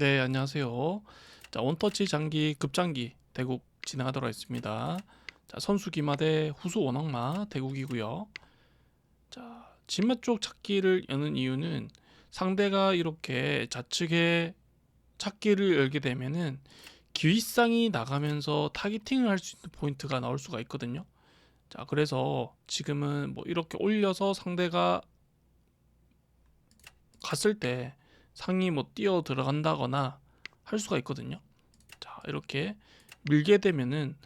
네, 안녕하세요. 자, 원터치 장기 급장기 대국 진행하도록 하겠습니다. 자, 선수 기마 대 후수 원악마 대국이고요. 자, 진마 쪽 찾기를 여는 이유는 상대가 이렇게 좌측에 찾기를 열게 되면은 기윗상이 나가면서 타겟팅을 할 수 있는 포인트가 나올 수가 있거든요. 자, 그래서 지금은 뭐 이렇게 올려서 상대가 갔을 때 상이 뭐 뛰어 들어간다거나 할 수가 있거든요. 자, 이렇게 밀게 되면은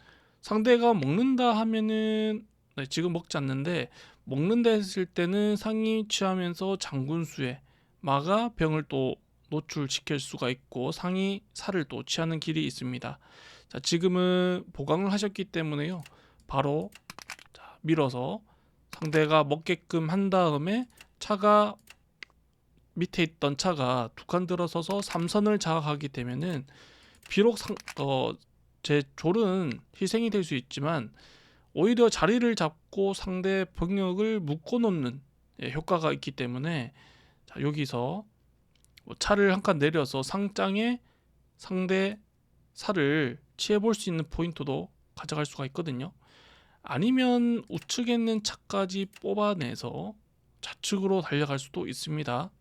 상대가 먹는다 하면은 네, 지금 먹지 않는데 먹는다 했을 때는 상이 취하면서 장군수에 마가 병을 또 노출시킬 수가 있고 상이 살을 또 취하는 길이 있습니다. 자, 지금은 보강을 하셨기 때문에요. 바로 자, 밀어서 상대가 먹게끔 한 다음에 차가 밑에 있던 차가 두 칸 들어서서 삼선을 장악하게 되면은 비록 상, 어, 제 졸은 희생이 될 수 있지만 오히려 자리를 잡고 상대 병력을 묶어 놓는 예, 효과가 있기 때문에 자, 여기서 뭐 차를 한 칸 내려서 상장에 상대 살을 취해 볼 수 있는 포인트도 가져갈 수가 있거든요. 아니면 우측에 있는 차까지 뽑아내서 좌측으로 달려갈 수도 있습니다.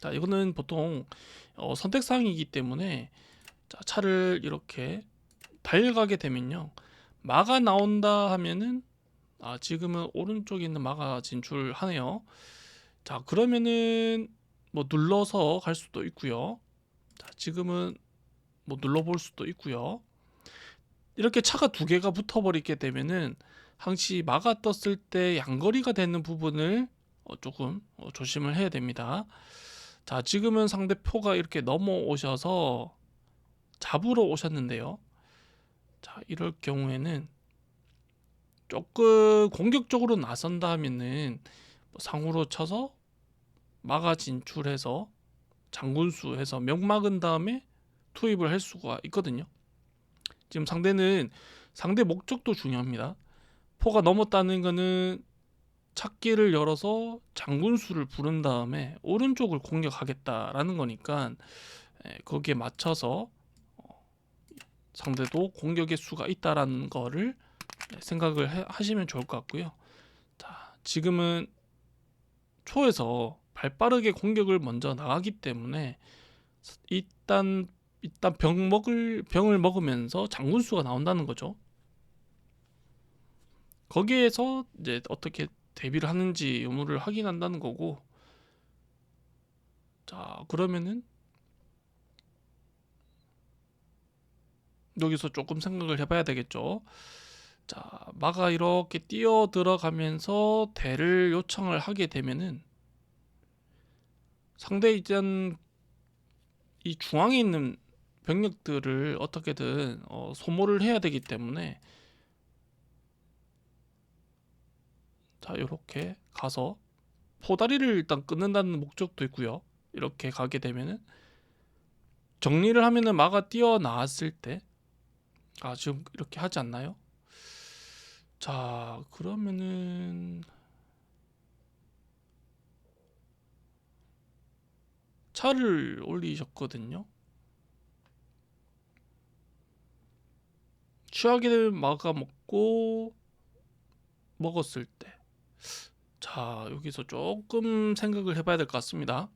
자, 이거는 보통 어, 선택사항이기 때문에 자, 차를 이렇게 달려가게 되면요. 마가 나온다 하면은 아, 지금은 오른쪽에 있는 마가 진출하네요. 자, 그러면은 뭐 눌러서 갈 수도 있고요. 자, 지금은 뭐 눌러볼 수도 있고요. 이렇게 차가 두 개가 붙어버리게 되면은 항시 마가 떴을 때 양거리가 되는 부분을 어, 조금 어, 조심을 해야 됩니다. 자, 지금은 상대표가 이렇게 넘어오셔서 잡으러 오셨는데요. 자, 이럴 경우에는 조금 공격적으로 나선다 하면은 뭐 상으로 쳐서 막아 진출해서 장군수 해서 명 막은 다음에 투입을 할 수가 있거든요. 지금 상대는 상대 목적도 중요합니다. 포가 넘었다는 거는 찾기를 열어서 장군수를 부른 다음에 오른쪽을 공격하겠다라는 거니까 예, 거기에 맞춰서 어, 상대도 공격의 수가 있다라는 거를 네, 생각을 해- 하시면 좋을 것 같고요. 자, 지금은 초에서 발빠르게 공격을 먼저 나가기 때문에 일단 일단 병 먹을 병을 먹으면서 장군수가 나온다는 거죠. 거기에서 이제 어떻게 대비를 하는지 의무를 확인한다는 거고. 자 그러면은 여기서 조금 생각을 해봐야 되겠죠. 자 마가 이렇게 뛰어 들어가면서 대를 요청을 하게 되면은 상대 이전 이 중앙에 있는 병력들을 어떻게든 어, 소모를 해야 되기 때문에 자 이렇게 가서 포다리를 일단 끊는다는 목적도 있고요. 이렇게 가게 되면은 정리를 하면은 마가 뛰어 나왔을 때 아 지금 이렇게 하지 않나요? 자 그러면은 차를 올리셨거든요. 취하게 되면 마가 먹고 먹었을 때 자, 여기서 조금 생각을 해봐야 될 것 같습니다.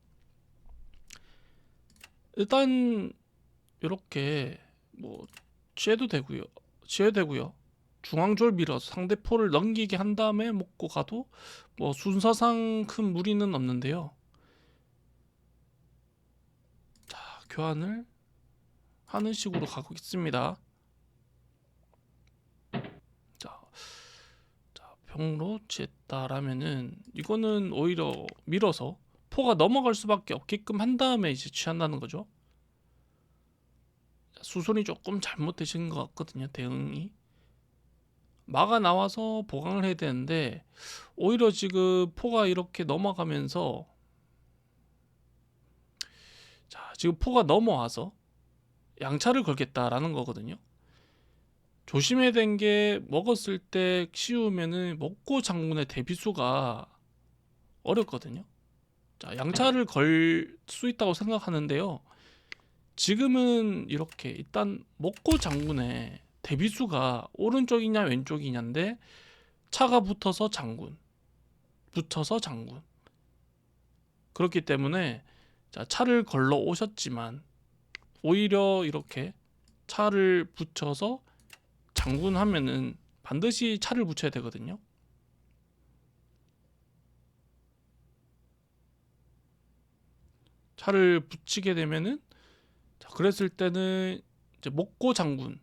일단 이렇게 뭐 취해도 되고요. 취해도 되고요. 중앙졸 밀어서 상대 포를 넘기게 한 다음에 먹고 가도 뭐 순서상 큰 무리는 없는데요. 자, 교환을 하는 식으로 가고 있습니다. 자, 자, 병로 취했다라면은 이거는 오히려 밀어서 포가 넘어갈 수밖에 없게끔 한 다음에 이제 취한다는 거죠. 자, 수순이 조금 잘못되신 것 같거든요. 대응이 마가 나와서 보강을 해야 되는데 오히려 지금 포가 이렇게 넘어가면서 자 지금 포가 넘어와서 양차를 걸겠다라는 거거든요. 조심해야 된 게 먹었을 때 씌우면은 먹고 장군의 대비수가 어렵거든요. 자, 양차를 걸 수 있다고 생각하는데요. 지금은 이렇게 일단 먹고 장군의 대비수가 오른쪽이냐 왼쪽이냐인데 차가 붙어서 장군 붙어서 장군 그렇기 때문에 자, 차를 걸러 오셨지만 오히려 이렇게 차를 붙여서 장군 하면은 반드시 차를 붙여야 되거든요. 차를 붙이게 되면은 자, 그랬을 때는 이제 먹고 장군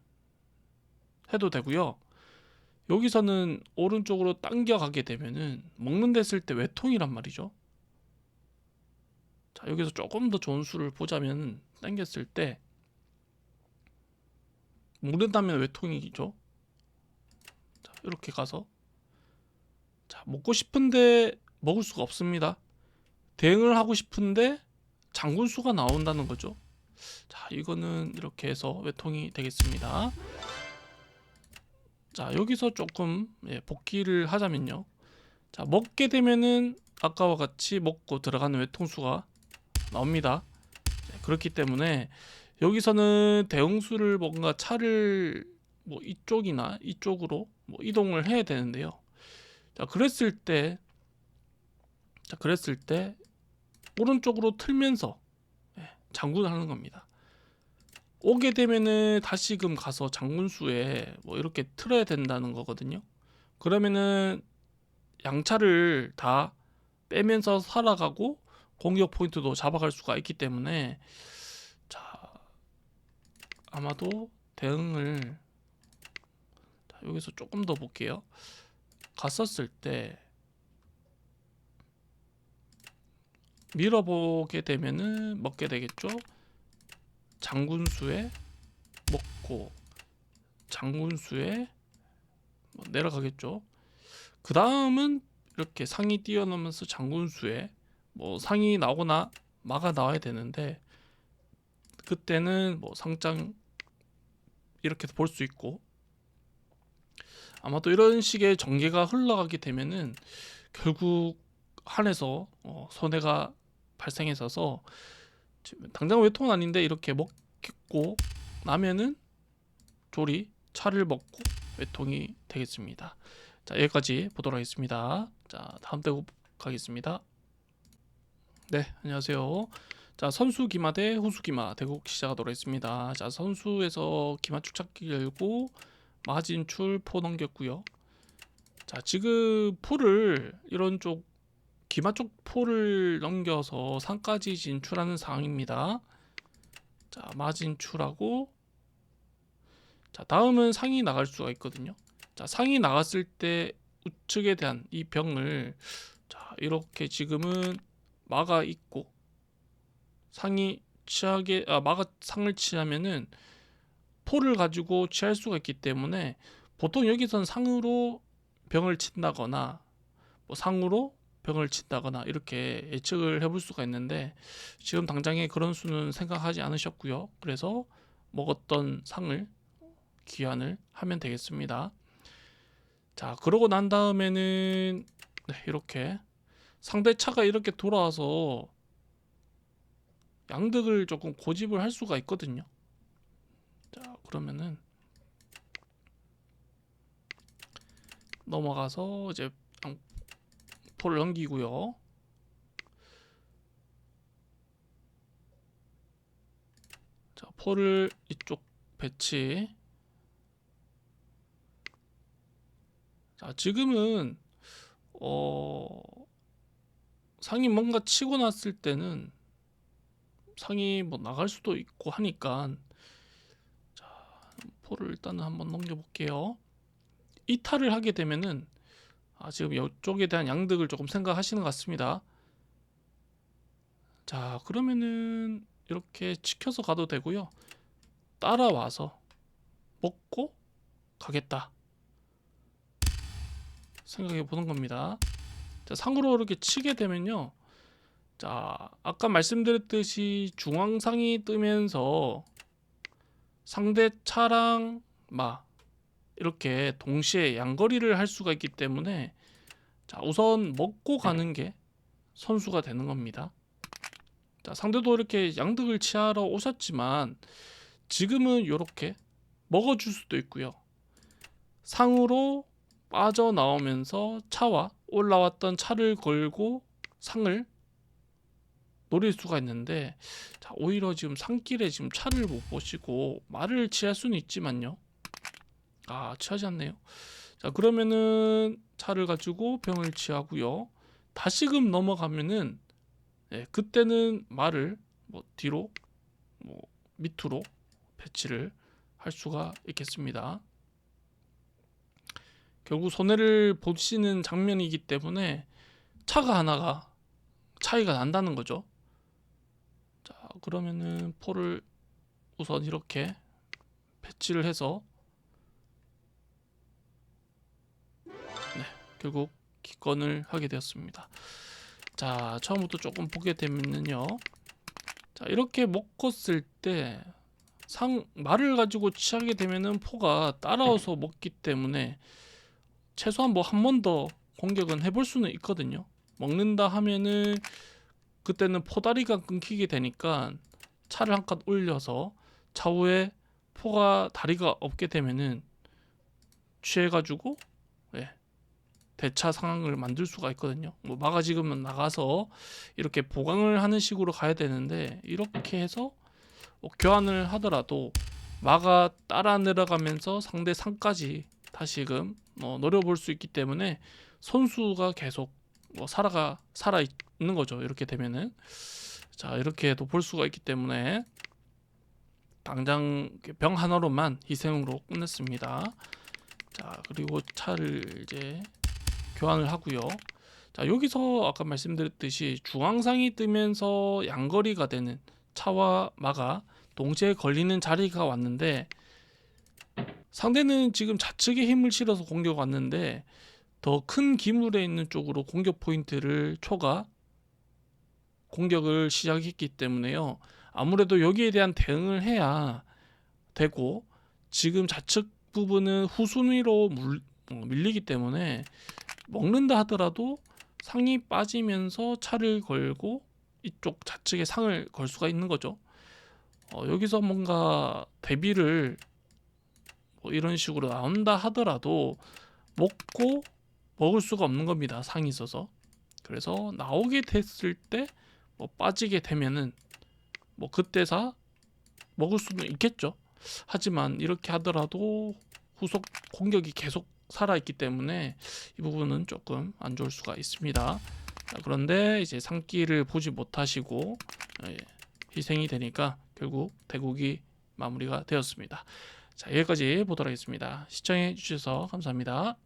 해도 되고요. 여기서는 오른쪽으로 당겨 가게 되면은 먹는 데 쓸 때 외통이란 말이죠. 자, 여기서 조금 더 좋은 수를 보자면 당겼을 때 먹는다면 외통이죠. 자, 이렇게 가서 자, 먹고 싶은데 먹을 수가 없습니다. 대응을 하고 싶은데 장군 수가 나온다는 거죠. 자, 이거는 이렇게 해서 외통이 되겠습니다. 자, 여기서 조금 예, 복귀를 하자면요. 자, 먹게 되면은 아까와 같이 먹고 들어가는 외통수가 나옵니다. 네, 그렇기 때문에 여기서는 대응수를 뭔가 차를 뭐 이쪽이나 이쪽으로 뭐 이동을 해야 되는데요. 자, 그랬을 때, 자, 그랬을 때 오른쪽으로 틀면서 예, 장군을 하는 겁니다. 오게 되면은 다시금 가서 장군수에 뭐 이렇게 틀어야 된다는 거거든요. 그러면은 양차를 다 빼면서 살아가고 공격 포인트도 잡아갈 수가 있기 때문에 자 아마도 대응을 자, 여기서 조금 더 볼게요. 갔었을 때 밀어보게 되면은 먹게 되겠죠. 장군수에 먹고 장군수에 뭐 내려가겠죠. 그 다음은 이렇게 상이 뛰어넘으면서 장군수에 뭐 상이 나오거나 마가 나와야 되는데 그때는 뭐 상장 이렇게 볼 수 있고 아마도 이런 식의 전개가 흘러가게 되면은 결국 한에서 어, 손해가 지금 당장 외통은 아닌데 이렇게 먹고 나면은 조리 차를 먹고 외통이 되겠습니다. 자 여기까지 보도록 하겠습니다. 자 다음 대국 가겠습니다. 네 안녕하세요. 자 선수 기마 대 후수 기마 대국 시작하도록 하겠습니다. 자 선수에서 기마 축착기 열고 마진 출 포 넘겼고요. 자 지금 포를 이런 쪽 기마 쪽 포를 넘겨서 상까지 진출하는 상황입니다. 자, 마진 출하고 자, 다음은 상이 나갈 수가 있거든요. 자, 상이 나갔을 때 우측에 대한 이 병을 자, 이렇게 지금은 막아 있고 상이 취하게 아, 막아 상을 취하면은 포를 가지고 취할 수가 있기 때문에 보통 여기선 상으로 병을 친다거나 뭐 상으로 병을 친다거나 이렇게 예측을 해볼 수가 있는데 지금 당장에 그런 수는 생각하지 않으셨고요. 그래서 먹었던 상을 귀환을 하면 되겠습니다. 자, 그러고 난 다음에는 네, 이렇게 상대 차가 이렇게 돌아와서 양득을 조금 고집을 할 수가 있거든요. 자, 그러면은 넘어가서 이제 포를 넘기고요. 자, 포를 이쪽 배치. 자, 지금은 어 상이 뭔가 치고 났을 때는 상이 뭐 나갈 수도 있고 하니까 자, 포를 일단은 한번 넘겨 볼게요. 이탈을 하게 되면은 아, 지금 이쪽에 대한 양득을 조금 생각하시는 것 같습니다. 자, 그러면은 이렇게 지켜서 가도 되고요. 따라와서 먹고 가겠다. 생각해 보는 겁니다. 자, 상으로 이렇게 치게 되면요. 자, 아까 말씀드렸듯이 중앙상이 뜨면서 상대 차랑 마 이렇게 동시에 양거리를 할 수가 있기 때문에 자 우선 먹고 가는 게 선수가 되는 겁니다. 자, 상대도 이렇게 양득을 취하러 오셨지만 지금은 이렇게 먹어줄 수도 있고요. 상으로 빠져나오면서 차와 올라왔던 차를 걸고 상을 노릴 수가 있는데 자, 오히려 지금 산길에 지금 차를 못 보시고 말을 취할 수는 있지만요. 아, 취하지 않네요. 자, 그러면은 차를 가지고 병을 취하고요. 다시금 넘어가면은 예, 그때는 말을 뭐 뒤로 뭐 밑으로 배치를 할 수가 있겠습니다. 결국 손해를 보시는 장면이기 때문에 차가 하나가 차이가 난다는 거죠. 자, 그러면은 포를 우선 이렇게 배치를 해서 네, 결국 기권을 하게 되었습니다. 자, 처음부터 조금 보게 되면은요. 자, 이렇게 먹었을 때 상 말을 가지고 취하게 되면은 포가 따라와서 먹기 때문에 최소한 뭐 한 번 더 공격은 해볼 수는 있거든요. 먹는다 하면은 그때는 포다리가 끊기게 되니까 차를 한 칸 올려서 차후에 포가 다리가 없게 되면은 취해가지고 예, 대차 상황을 만들 수가 있거든요. 뭐 마가 지금은 나가서 이렇게 보강을 하는 식으로 가야 되는데 이렇게 해서 뭐 교환을 하더라도 마가 따라 내려가면서 상대 상까지 다시금 어, 노려볼 수 있기 때문에 선수가 계속 뭐 살아가 살아 있는 거죠. 이렇게 되면은 자 이렇게도 볼 수가 있기 때문에 당장 병 하나로만 희생으로 끝냈습니다. 자 그리고 차를 이제 교환을 하고요. 자 여기서 아까 말씀드렸듯이 중앙상이 뜨면서 양거리가 되는 차와 마가 동시에 걸리는 자리가 왔는데 상대는 지금 좌측에 힘을 실어서 공격 왔는데 더 큰 기물에 있는 쪽으로 공격 포인트를 초가 공격을 시작했기 때문에요. 아무래도 여기에 대한 대응을 해야 되고 지금 좌측 부분은 후순위로 물, 어, 밀리기 때문에 먹는다 하더라도 상이 빠지면서 차를 걸고 이쪽 좌측에 상을 걸 수가 있는 거죠. 어, 여기서 뭔가 대비를 뭐 이런 식으로 나온다 하더라도 먹고 먹을 수가 없는 겁니다. 상이 있어서. 그래서 나오게 됐을 때 뭐 빠지게 되면은 뭐 그때사 먹을 수는 있겠죠. 하지만 이렇게 하더라도 후속 공격이 계속 살아 있기 때문에 이 부분은 조금 안 좋을 수가 있습니다. 자, 그런데 이제 상기를 보지 못하시고 예, 희생이 되니까 결국 대국이 마무리가 되었습니다. 자, 여기까지 보도록 하겠습니다. 시청해 주셔서 감사합니다.